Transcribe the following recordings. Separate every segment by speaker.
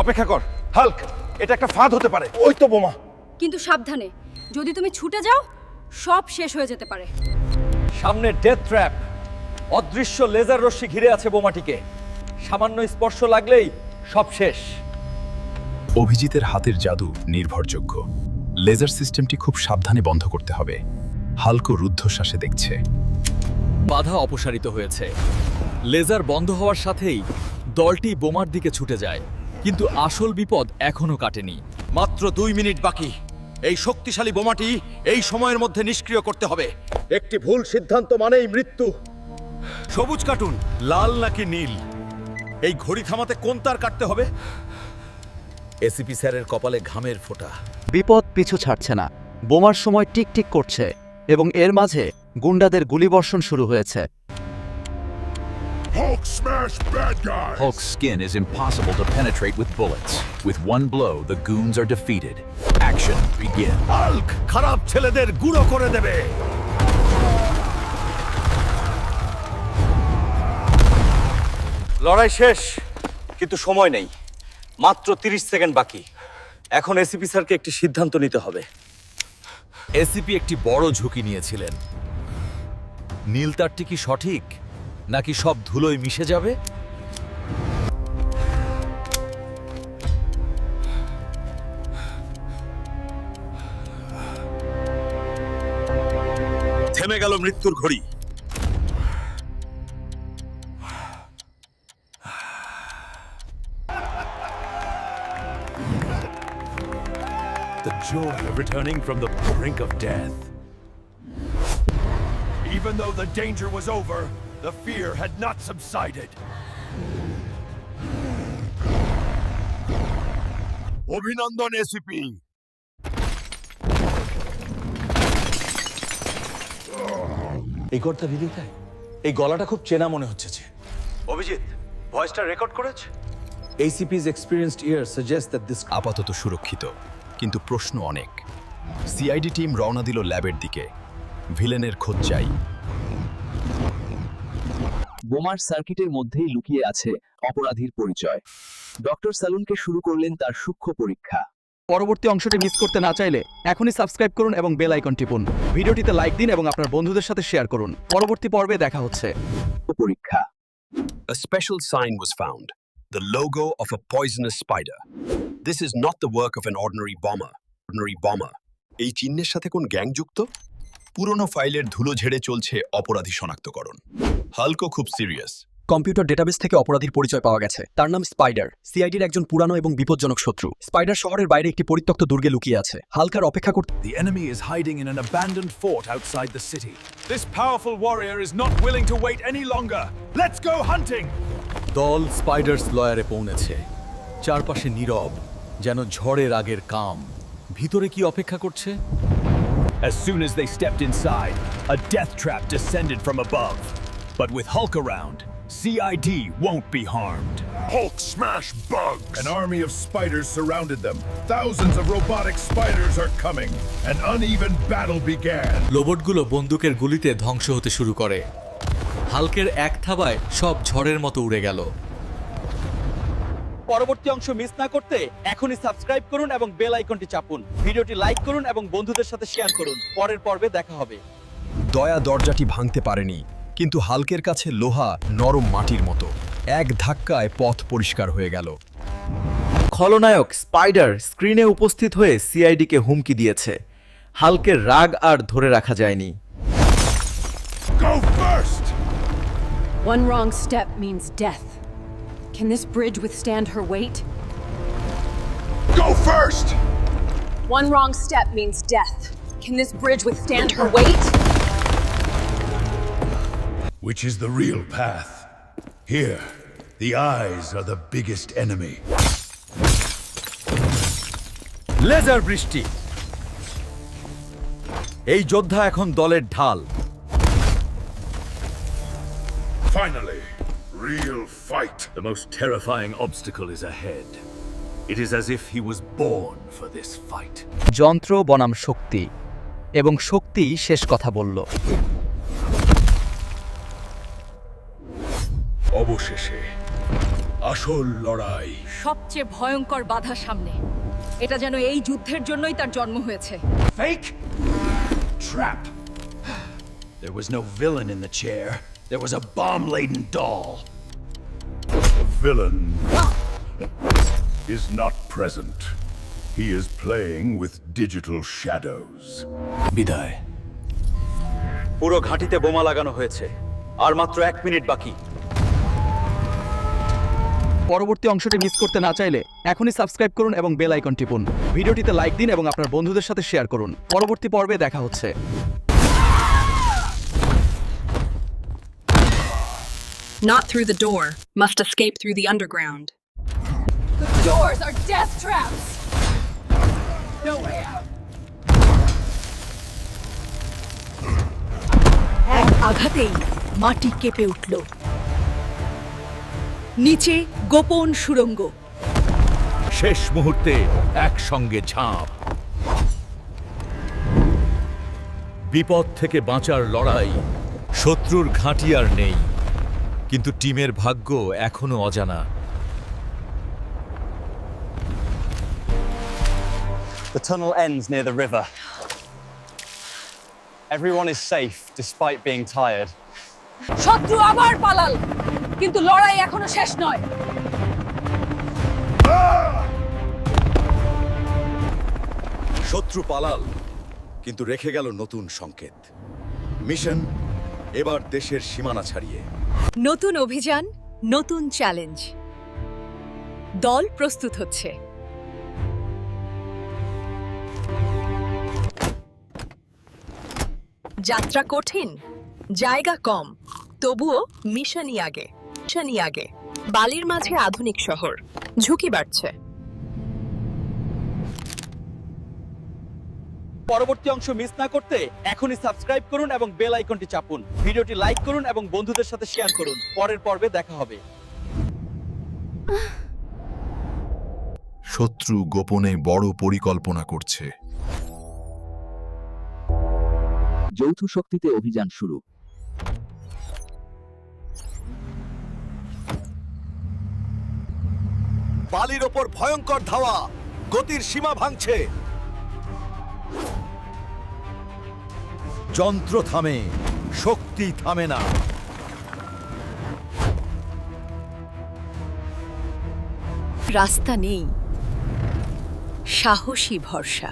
Speaker 1: অপেক্ষা কর। হাল্ক এটা একটা ফাঁদ হতে পারে। ওই তো বোমা।
Speaker 2: কিন্তু সাবধানে। যদি তুমি ছুটে যাও সব শেষ হয়ে যেতে পারে।
Speaker 3: সামনে ডেথ ট্র্যাপ অদৃশ্য লেজার রশ্মি ঘিরে আছে বোমাটিকে। সামান্য স্পর্শ লাগলেই সব শেষ।
Speaker 4: অভিজিতের হাতের জাদু নির্ভরযোগ্য। লেজার সিস্টেমটি খুব সাবধানে বন্ধ করতে হবে। হালকো রুদ্ধশ্বাসে দেখছে।
Speaker 3: বাধা অপসারিত হয়েছে। লেজার বন্ধ হওয়ার সাথেই দলটি বোমার দিকে ছুটে যায়। কিন্তু আসল বিপদ এখনও কাটেনি।
Speaker 1: মাত্র দুই মিনিট বাকি। এই শক্তিশালী বোমাটি এই সময়ের মধ্যে নিষ্ক্রিয় করতে হবে। একটি ভুল সিদ্ধান্ত মানেই মৃত্যু। সবুজ কাটুন লাল নাকি নীল? এই ঘড়ি থামাতে কোন তার কাটতে হবে? এসিপি স্যারের কপালে ঘামের ফোঁটা।
Speaker 5: বিপদ পিছু ছাড়ছে না। বোমার সময় টিকটিক করছে এবং এর মাঝে গুন্ডাদের গুলিবর্ষণ শুরু হয়েছে।
Speaker 6: Hulk smash bad guys!
Speaker 4: Hulk's skin is impossible to penetrate with bullets. With one blow, the goons are defeated. Action begin.
Speaker 1: Hulk খারাপ ছেলেদের গুঁড়ো করে দেবে
Speaker 3: লড়াই শেষ কিন্তু সময় নেই মাত্র 30 সেকেন্ড বাকি এখন এসিপি স্যারকে একটি সিদ্ধান্ত নিতে হবে এসিপি একটি বড় ঝুঁকি নিয়েছিলেন নীল তারটি কি সঠিক নাকি সব ধুলোয় মিশে যাবে
Speaker 1: থেমে গেল মৃত্যুর ঘড়ি
Speaker 6: The joy of returning from the brink of death. Even though the danger was over, the fear had not subsided. অভিনন্দন এসিপি
Speaker 1: এই গড়টা হৃদয় এই গলাটা খুব চেনা মনে হচ্ছে যে। অভিজিৎ ভয়েসটা রেকর্ড করেছে? ACP's experienced ear suggests that this
Speaker 4: আপাতত সুরক্ষিত কিন্তু প্রশ্ন অনেক। সিআইডি টিম রওনা দিল ল্যাবের দিকে। ভিলেনের খোঁজ চাই।
Speaker 5: বোমার সার্কিটের মধ্যেই লুকিয়ে আছে অপরাধীর পরিচয় ডক্টর সালুনকে শুরু করলেন তার সূক্ষ্ম পরীক্ষা পরবর্তী অংশটি মিস করতে না চাইলে এখনই সাবস্ক্রাইব করুন এবং বেল আইকন টিপুন ভিডিওটিতে লাইক দিন এবং আপনার বন্ধুদের সাথে শেয়ার করুন পরবর্তী পর্বে দেখা হচ্ছে পরীক্ষা
Speaker 7: A special sign was found the logo of a poisonous spider. This is not the work of an ordinary bomber. Ordinary bomber.
Speaker 4: এই চিহ্নের সাথে কোন গ্যাং যুক্ত পুরনো ফাইলের ধুলো ঝেড়ে চলছে অপরাধী শনাক্তকরণ। হালকো খুব সিরিয়াস।
Speaker 5: কম্পিউটার ডেটাবেস থেকে অপরাধীর পরিচয় পাওয়া গেছে। তার নাম স্পাইডার। সিআইডির একজন পুরানো এবং বিপজ্জনক শত্রু। স্পাইডার শহরের বাইরে একটি পরিত্যক্ত দুর্গে লুকিয়ে আছে। হালকার অপেক্ষা করতে
Speaker 6: The enemy is hiding in an abandoned fort outside the city. This powerful warrior is not willing to wait any longer. Let's go hunting!
Speaker 3: দল স্পাইডার্স লয়ারে পৌঁছেছে। চারপাশে নীরব যেন ঝড়ের আগের কাম। ভিতরে কি অপেক্ষা করছে?
Speaker 6: As soon as they stepped inside, a death trap descended from above. But with Hulk around, CID won't be harmed.
Speaker 8: Hulk smash bugs!
Speaker 6: An army of spiders surrounded them. Thousands of robotic spiders are coming. An uneven battle began.
Speaker 3: লোবটগুলো বন্দুকের গুলিতে ধ্বংস হতে শুরু করে হালকের এক থাবায় সব ঝড়ের মতো উড়ে গেল পরবর্তী অংশ মিস না করতে এখনই সাবস্ক্রাইব করুন এবং বেল আইকনটি চাপুন। ভিডিওটি লাইক করুন এবং বন্ধুদের সাথে শেয়ার করুন। পরের পর্বে দেখা হবে।
Speaker 4: দয়া দরজাটি ভাঙতে পারেনি কিন্তু হালকের কাছে লোহা নরম মাটির মতো। এক ধাক্কায় পথ পরিষ্কার হয়ে গেল।
Speaker 5: খলনায়ক স্পাইডার স্ক্রিনে উপস্থিত হয়ে সিআইডিকে হুমকি দিয়েছে। হালকের রাগ আর ধরে রাখা যায়নি।
Speaker 2: One wrong step means death. Can this bridge withstand her weight?
Speaker 8: Go first!
Speaker 2: One wrong step means death. Can this bridge withstand her weight?
Speaker 6: Which is the real path? Here, the eyes are the biggest enemy.
Speaker 3: Laser বৃষ্টি এই যোদ্ধা এখন দলের ঢাল
Speaker 8: Finally, real fight.
Speaker 6: The most terrifying obstacle is ahead. It is as if he was born for this fight.
Speaker 5: যন্ত্র বনাম শক্তি এবং শক্তি শেষ কথা বলল
Speaker 6: অবশেষে
Speaker 9: আসল লড়াই
Speaker 10: সবচেয়ে ভয়ঙ্কর বাধা সামনে এটা যেন এই যুদ্ধের জন্যই তার জন্ম হয়েছে
Speaker 3: Fake? Trap. There was no villain in the chair. There was a bomb laden doll.
Speaker 9: Villain is not present. He is playing with digital shadows.
Speaker 3: বিদায়।
Speaker 11: পুরো ঘাঁটিতে বোমা লাগানো হয়েছে। আর মাত্র এক মিনিট বাকি।
Speaker 12: পরবর্তী অংশটি মিস করতে না চাইলে এখনই সাবস্ক্রাইব করুন এবং বেল আইকন টিপুন। ভিডিওটিতে লাইক দিন এবং আপনার বন্ধুদের সাথে শেয়ার করুন। পরবর্তী পর্বে দেখা হচ্ছে।
Speaker 10: Not through the door. Must escape through the underground.
Speaker 2: The Doors are death traps! No way out.
Speaker 10: এক আঘাতেই মাটি কেঁপে উঠল নিচে গোপন সুড়ঙ্গ
Speaker 3: শেষ মুহূর্তে একসঙ্গে ঝাঁপ বিপদ থেকে বাঁচার লড়াই শত্রুর ঘাঁটি আর নেই কিন্তু টিমের ভাগ্য এখনও অজানা
Speaker 13: The tunnel ends near the river. Everyone is safe despite being tired.
Speaker 10: শত্রু আবার পালাল কিন্তু লড়াই এখনও শেষ নয়
Speaker 3: শত্রু পালাল কিন্তু রেখে গেল নতুন সংকেত মিশন এবার দেশের সীমানা ছাড়িয়ে।
Speaker 10: নতুন অভিযান, নতুন চ্যালেঞ্জ। দল প্রস্তুত হচ্ছে। যাত্রা কঠিন, জায়গা কম, তবুও মিশনই আগে মিশনই আগে। বালির মাঝে আধুনিক শহর, ঝুঁকি বাড়ছে।
Speaker 12: পরবর্তী অংশ মিস না করতে এখনই সাবস্ক্রাইব করুন এবং বেল আইকনটি চাপুন। ভিডিওটি লাইক করুন এবং বন্ধুদের সাথে শেয়ার করুন। পরের পর্বে দেখা হবে।
Speaker 4: শত্রু গোপনে বড় পরিকল্পনা করছে।
Speaker 12: যৌথ শক্তিতে অভিযান শুরু।
Speaker 3: বালির ওপর ভয়ঙ্কর ধাওয়া গতির সীমা ভাঙছে। যন্ত্র থামে শক্তি থামে না।
Speaker 10: রাস্তা নেই সাহসী ভরসা।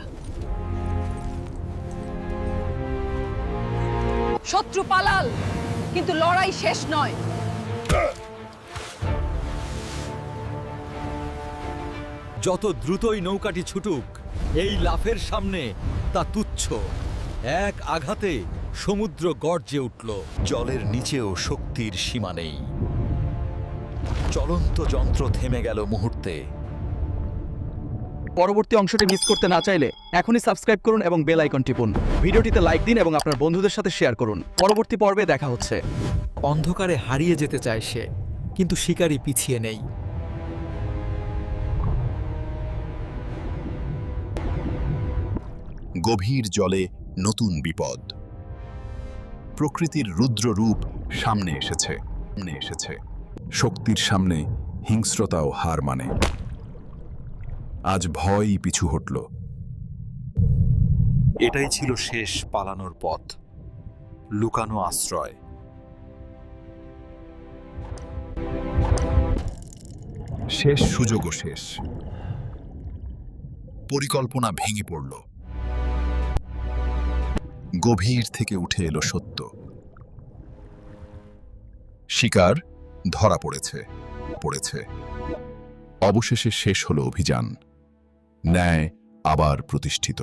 Speaker 10: শত্রু পালাল কিন্তু লড়াই শেষ নয়।
Speaker 3: যত দ্রুতই নৌকাটি ছুটুক এই লাফের সামনে তা তুচ্ছ। এক আঘাতে সমুদ্র গর্জে উঠল। জলের নিচেও শক্তির সীমা নেই। চলন্ত যন্ত্র থেমে গেল মুহূর্তে।
Speaker 12: পরবর্তী অংশটি মিস করতে না চাইলে এখনই সাবস্ক্রাইব করুন এবং বেল আইকন টিপুন। ভিডিওটিতে লাইক দিন এবং আপনার বন্ধুদের সাথে শেয়ার করুন। পরবর্তী পর্বে দেখা হচ্ছে।
Speaker 14: অন্ধকারে হারিয়ে যেতে চায় সে কিন্তু শিকারী পিছিয়ে নেই।
Speaker 4: গভীর জলে নতুন বিপদ। প্রকৃতির রুদ্র রূপ সামনে এসেছে সামনে এসেছে। শক্তির সামনে হিংস্রতাও হার মানে। আজ ভয়ই পিছু হটল।
Speaker 3: এটাই ছিল শেষ পালানোর পথ। লুকানো আশ্রয়।
Speaker 4: শেষ সুযোগও শেষ। পরিকল্পনা ভেঙে পড়ল। গভীর থেকে উঠে এলো সত্য। শিকার ধরা পড়েছে পড়েছে। অবশেষে শেষ হলো অভিযান। ন্যায় আবার প্রতিষ্ঠিত।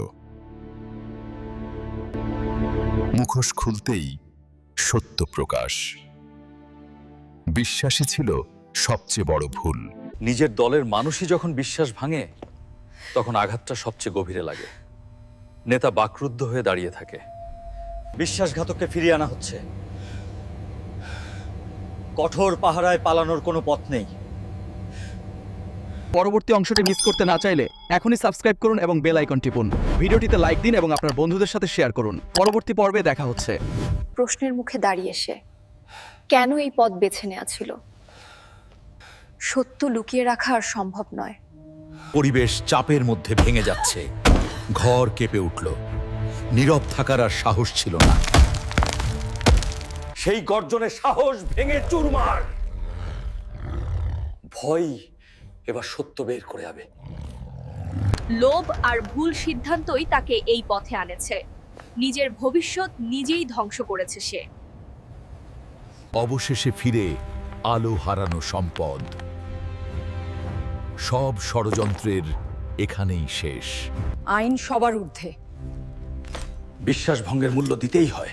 Speaker 4: মুখোশ খুলতেই সত্য প্রকাশ। বিশ্বাসী ছিল সবচেয়ে বড় ভুল।
Speaker 11: নিজের দলের মানুষই যখন বিশ্বাস ভাঙে, তখন আঘাতটা সবচেয়ে গভীরে লাগে। নেতা বাকরুদ্ধ হয়ে দাঁড়িয়ে থাকে। বিশ্বাসঘাতককে ফিরিয়ে আনা হচ্ছে। কঠোর পাহারায় পালানোর কোনো পথ নেই।
Speaker 12: পরবর্তী অংশটি মিস করতে না চাইলে এখনই সাবস্ক্রাইব করুন এবং বেল আইকন টিপুন। ভিডিওটিতে লাইক দিন এবং আপনার বন্ধুদের সাথে শেয়ার করুন। পরবর্তী পর্বে দেখা হচ্ছে।
Speaker 15: প্রশ্নের মুখে দাঁড়িয়ে সে কেন এই পথ বেছে নেওয়া ছিল? সত্য লুকিয়ে রাখা আর সম্ভব নয়।
Speaker 3: পরিবেশ চাপের মধ্যে ভেঙে যাচ্ছে। ঘর কেঁপে উঠল। নীরব থাকার আর সাহস ছিল না।
Speaker 11: সেই গর্জনের সাহস ভেঙে চুরমার। ভয় এবার সত্য বের করে যাবে
Speaker 15: লোভ আর ভুল সিদ্ধান্তই তাকে এই পথে আনেছে। নিজের ভবিষ্যৎ নিজেই ধ্বংস করেছে সে।
Speaker 3: অবশেষে ফিরে আলো হারানো সম্পদ। সব ষড়যন্ত্রের এখানেই শেষ।
Speaker 2: আইন সবার ঊর্ধ্বে।
Speaker 11: বিশ্বাস ভঙ্গের মূল্য দিতেই হয়।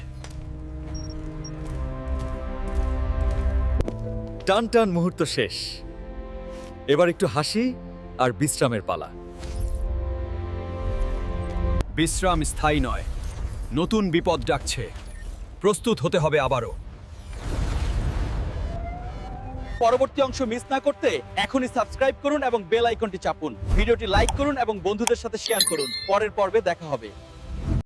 Speaker 14: টান টান মুহূর্ত শেষ। এবার একটু হাসি আর বিশ্রামের পালা।
Speaker 6: বিশ্রাম স্থায়ী নয়। নতুন বিপদ ডাকছে। প্রস্তুত হতে হবে আবারও।
Speaker 12: পরবর্তী অংশ মিস না করতে এখনই সাবস্ক্রাইব করুন এবং বেল আইকনটি চাপুন। ভিডিওটি লাইক করুন এবং বন্ধুদের সাথে শেয়ার করুন। পরের পর্বে দেখা হবে।